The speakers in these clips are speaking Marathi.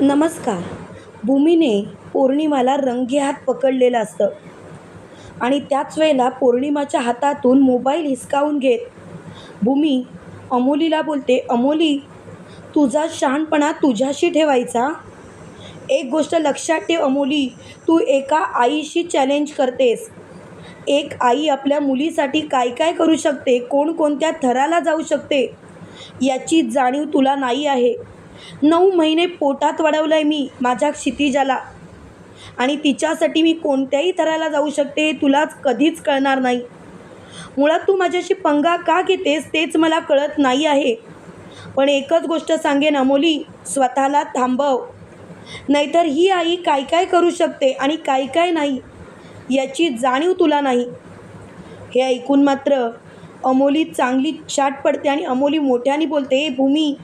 नमस्कार. भूमीने पौर्णिमाला रंगे हात पकडलेलं असतं. आणि त्याच वेळेला पौर्णिमाच्या हातातून मोबाईल हिसकावून घेत भूमी अमोलीला बोलते अमोली तुझा शहाणपणा तुझ्याशी ठेवायचा? एक गोष्ट लक्षात ठेव अमोली तू एका आईशी चॅलेंज करतेस. एक आई आपल्या मुलीसाठी काय काय करू शकते कोणकोणत्या थराला जाऊ शकते याची जाणीव तुला नाही आहे. नऊ महिने पोटात वाढवलं आहे मी माझ्या क्षितिजाला. आणि तिच्यासाठी मी कोणत्याही थराला जाऊ शकते हे तुलाच कधीच कळणार नाही. मुळात तू माझ्याशी पंगा का घेतेस तेच मला कळत नाही आहे. पण एकच गोष्ट सांगेन अमोली स्वतःला थांबव. नाहीतर ही आई काय काय करू शकते आणि काय काय नाही याची जाणीव तुला नाही. हे ऐकून मात्र अमोली चांगली चाट पडते आणि अमोली मोठ्याने बोलते भूमी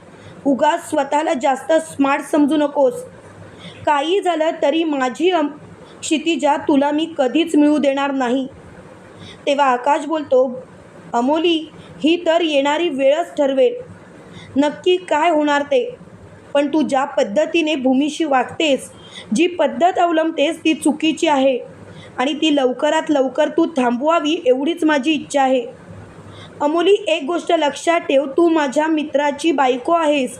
उगाच स्वतःला जास्त स्मार्ट समजू नकोस. काही झालं तरी माझी क्षितिजा तुला मी कधीच मिळू देणार नाही. तेव्हा आकाश बोलतो अमोली ही तर येणारी वेळच ठरवेल. नक्की काय होणार ते? पण तू ज्या पद्धतीने भूमीशी वागतेस जी पद्धत अवलंबतेस ती चुकीची आहे. आणि ती लवकरात लवकर तू थांबवावी एवढीच माझी इच्छा आहे. अमोली एक गोष्ट लक्षात ठेव तू माझ्या मित्राची बायको आहेस.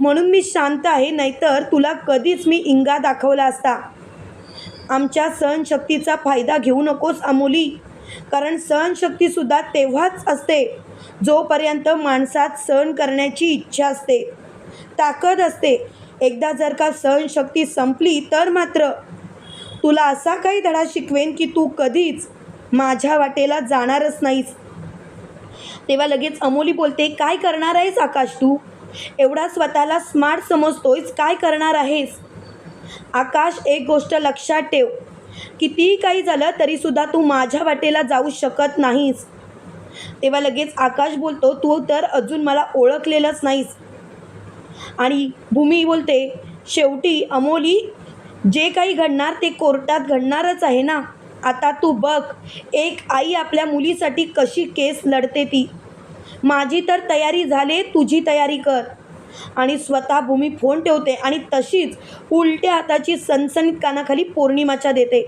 म्हणून मी शांत आहे नाहीतर तुला कधीच मी इंगा दाखवला असता. आमच्या सहनशक्तीचा फायदा घेऊ नकोस अमोली. कारण सहनशक्तीसुद्धा तेव्हाच असते जोपर्यंत माणसात सहन करण्याची इच्छा असते. ताकद असते. एकदा जर का सहनशक्ती संपली तर मात्र. तुला असा काही धडा शिकवेन की तू कधीच माझ्या वाटेला जाणारच नाहीस. तेव्हा लगेच अमोली बोलते काय करणार आहेस आकाश तू? एवढा स्वतःला स्मार्ट समजतोयस काय करणार आहेस? आकाश एक गोष्ट लक्षात ठेव. कितीही काही झालं तरीसुद्धा तू माझ्या वाटेला जाऊ शकत नाहीस. तेव्हा लगेच आकाश बोलतो तू तर अजून मला ओळखलेलंच नाहीस. आणि भूमी बोलते शेवटी अमोली जे काही घडणार ते कोर्टात घडणारच आहे ना? आता तू बघ एक आई आपल्या मुलीसाठी कशी केस लढते ती. माझी तर तयारी झाले तुझी तयारी कर. आणि स्वतः भूमी फोन ठेवते आणि तशीच उलट्या हाताची सनसनीत कानाखाली पौर्णिमाच्या देते.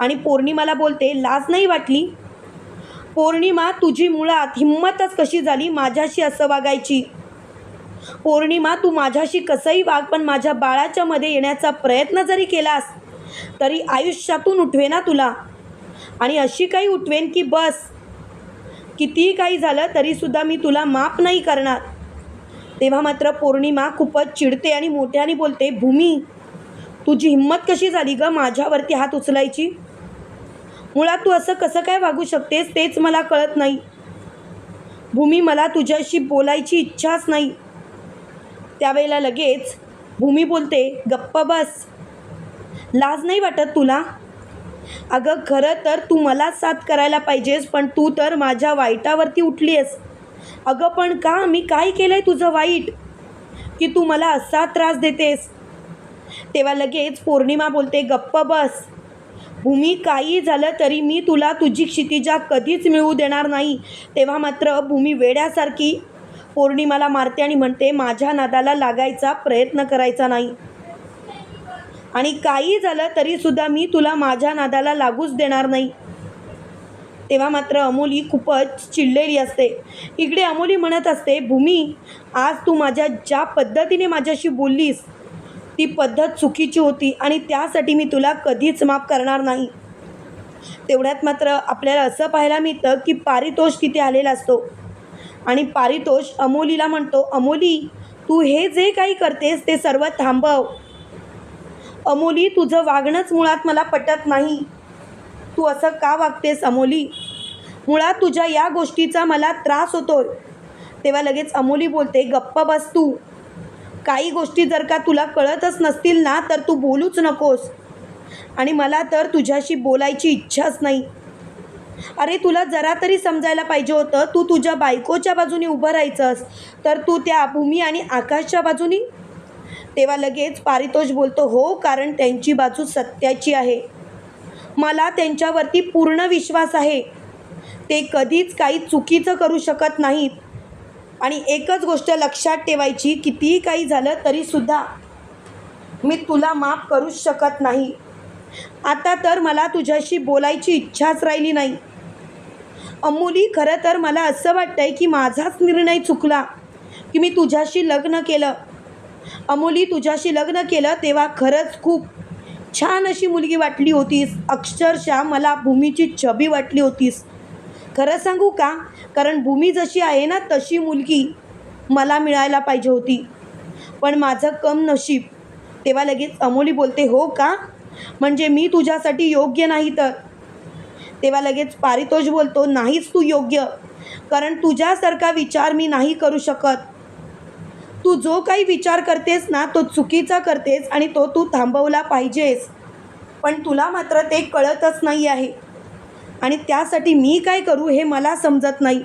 आणि पौर्णिमाला बोलते लाज नाही वाटली? पौर्णिमा तुझी मुळात हिंमतच कशी झाली माझ्याशी असं वागायची? पौर्णिमा तू माझ्याशी कसंही वाग पण माझ्या बाळाच्या मध्ये येण्याचा प्रयत्न जरी केलास तरी आयुष्यातून उठवेना तुला. आणि अशी काही उठवेन की बस. कितीही काही झालं तरीसुद्धा मी तुला माफ नाही करणार. तेव्हा मात्र पौर्णिमा खूपच चिडते आणि मोठ्याने बोलते भूमी तुझी हिंमत कशी झाली ग माझ्यावरती हात उचलायची? मुळात तू असं कसं काय वागू शकतेस तेच मला कळत नाही. भूमी मला तुझ्याशी बोलायची इच्छाच नाही. त्यावेळेला लगेच भूमी बोलते गप्प बस. लाज नाही वाटत तुला? अगं खरं तर तू मला साथ करायला पाहिजेस पण तू तर माझ्या वाईटावरती उठली आहेस अगं पण का? मी काय केलं आहे तुझं वाईट? की तू मला असा त्रास देतेस? तेव्हा लगेच पौर्णिमा बोलते गप्प बस. भूमी काही झालं तरी मी तुला तुझी क्षितिजा कधीच मिळवू देणार नाही. तेव्हा मात्र भूमी वेड्यासारखी पौर्णिमाला मारते आणि म्हणते माझ्या नादाला लागायचा प्रयत्न करायचा नाही. आणि काही झालं तरीसुद्धा मी तुला माझ्या नादाला लागूच देणार नाही. तेव्हा मात्र अमोली खूपच चिडलेली असते. इकडे अमोली म्हणत असते भूमी आज तू माझ्या ज्या पद्धतीने माझ्याशी बोललीस ती पद्धत चुकीची होती आणि त्यासाठी मी तुला कधीच माफ करणार नाही. तेवढ्यात मात्र आपल्याला असं पाहायला मिळतं की पारितोष तिथे आलेला असतो. आणि पारितोष अमोलीला म्हणतो अमोली तू हे जे काही करतेस ते सर्व थांबव. अमोली तुझं वागणंच मुळात मला पटत नाही. तू असं का वागतेस अमोली? मुळात तुझ्या या गोष्टीचा मला त्रास होतोय. तेव्हा लगेच अमोली बोलते गप्प बस तू. काही गोष्टी जर का तुला कळतच नसतील ना तर तू बोलूच नकोस. आणि मला तर तुझ्याशी बोलायची इच्छाच नाही. अरे तुला जरा तरी समजायला पाहिजे होतं. तू तुझ्या बायकोच्या बाजूने उभं राहायचंस. तर तू त्या भूमी आणि आकाशच्या बाजूनी तेव्हा लगेच पारितोष बोलतो हो कारण त्यांची बाजू सत्याची आहे. मला त्यांच्यावरती पूर्ण विश्वास आहे. ते कधीच काही चुकीचं करू शकत नाहीत. आणि एकच गोष्ट लक्षात ठेवायची कितीही काही झालं तरीसुद्धा मी तुला माफ करूच शकत नाही. आता तर मला तुझ्याशी बोलायची इच्छाच राहिली नाही. अमोली खरं तर मला असं वाटतं आहे की माझाच निर्णय चुकला की मी तुझ्याशी लग्न केलं. अमोली तुझ्याशी लग्न केलं तेव्हा खरंच खूप छान अशी मुलगी वाटली होतीस. अक्षरशः मला भूमीची छबी वाटली होतीस. खरं सांगू का? कारण भूमी जशी आहे ना तशी मुलगी मला मिळायला पाहिजे होती. पण माझं कम नशीब. तेव्हा लगेच अमोली बोलते हो का? म्हणजे मी तुझ्यासाठी योग्य नाही तर? तेव्हा लगेच पारितोष बोलतो नाहीच तू योग्य. कारण तुझ्यासारखा विचार मी नाही करू शकत. तू जो काही विचार करतेस ना तो चुकीचा करतेस आणि तो तू थांबवला पाहिजेस. पण तुला मात्र ते कळतच नाही आहे. आणि त्यासाठी मी काय करू हे मला समजत नाही.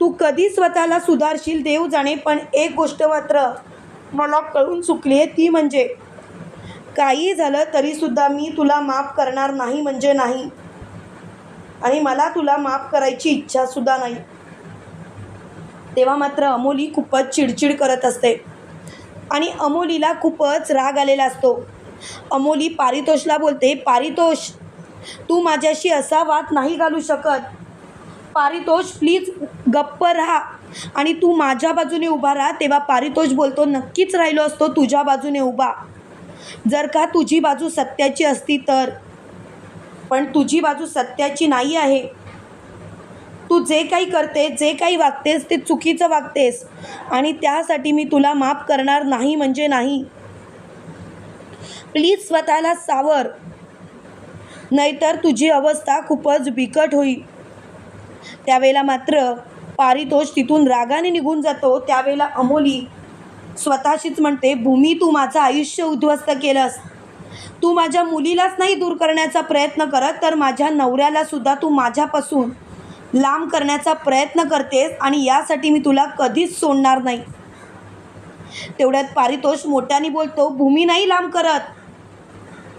तू कधी स्वतःला सुधारशील देव जाणे पण एक गोष्ट मात्र मला कळून चुकली आहे ती म्हणजे काही झालं तरीसुद्धा मी तुला माफ करणार नाही म्हणजे नाही. आणि मला तुला माफ करायची इच्छासुद्धा नाही. तेव्हा मात्र अमोली खूपच चिडचिड करत असते. आणि अमोलीला खूपच राग आलेला असतो. अमोली पारितोषला बोलते पारितोष तू माझ्याशी असा वाद नाही घालू शकत. पारितोष प्लीज गप्प राहा आणि तू माझ्या बाजूने उभा राहा. तेव्हा पारितोष बोलतो नक्कीच राहिलो असतो तुझ्या बाजूने उभा. जर का तुझी बाजू सत्याची असती तर. पण तुझी बाजू सत्याची नाही आहे. तू जे काही करते जे काही वागतेस ते चुकीचं वागतेस. आणि त्यासाठी मी तुला माफ करणार नाही म्हणजे नाही. प्लीज स्वतःला सावर. नाहीतर तुझी अवस्था खूपच बिकट होईल त्यावेळेला मात्र पारितोष तिथून रागाने निघून जातो. त्यावेळेला अमोली स्वतःशीच म्हणते भूमी तू माझं आयुष्य उद्ध्वस्त केलंस. तू माझ्या मुलीलाच नाही दूर करण्याचा प्रयत्न करत तर माझ्या नवऱ्याला सुद्धा तू माझ्यापासून लांब करण्याचा प्रयत्न करतेस आणि यासाठी मी तुला कधीच सोडणार नाही. तेवढ्यात पारितोष मोठ्याने बोलतो भूमी नाही लांब करत.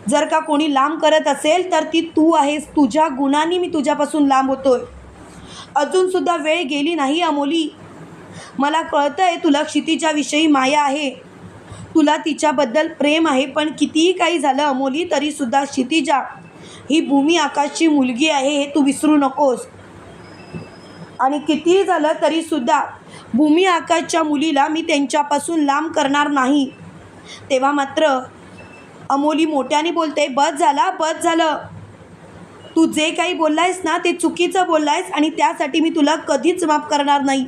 जर का कोणी लांब करत असेल तर ती तू आहेस. तुझ्या गुणांनी मी तुझ्यापासून लांब होतोय. अजूनसुद्धा वेळ गेली नाही अमोली. मला कळतं आहे तुला क्षितिजाविषयी माया आहे. तुला तिच्याबद्दल प्रेम आहे पण कितीही काही झालं अमोली तरीसुद्धा क्षितिजा ही भूमी आकाशची मुलगी आहे हे तू विसरू नकोस. आणि कितीही झालं तरीसुद्धा भूमी आकाशच्या मुलीला मी त्यांच्यापासून लांब करणार नाही. तेव्हा मात्र अमोली मोठ्याने बोलते बस झाला बस झालं. तू जे काही बोललायस ना ते चुकीचं बोललायस आणि त्यासाठी मी तुला कधीच माफ करणार नाही.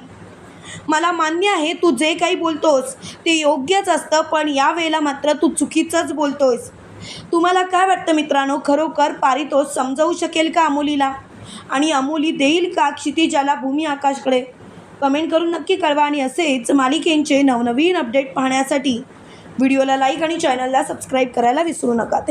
मला मान्य आहे तू जे काही बोलतोस ते योग्यच असतं पण यावेळेला मात्र तू चुकीचंच बोलतोयस. तुम्हाला काय वाटतं मित्रांनो? खरोखर पारितोष समजावू शकेल का अमोलीला? आणि अमोली देईल का क्षितिजाला भूमी आकाशकडे? कमेंट करून नक्की कळवा आणि असेच मालिकेंचे नवनवीन अपडेट पाहण्यासाठी व्हिडिओला लाईक आणि चॅनलला सबस्क्राईब करायला विसरू नका. थँक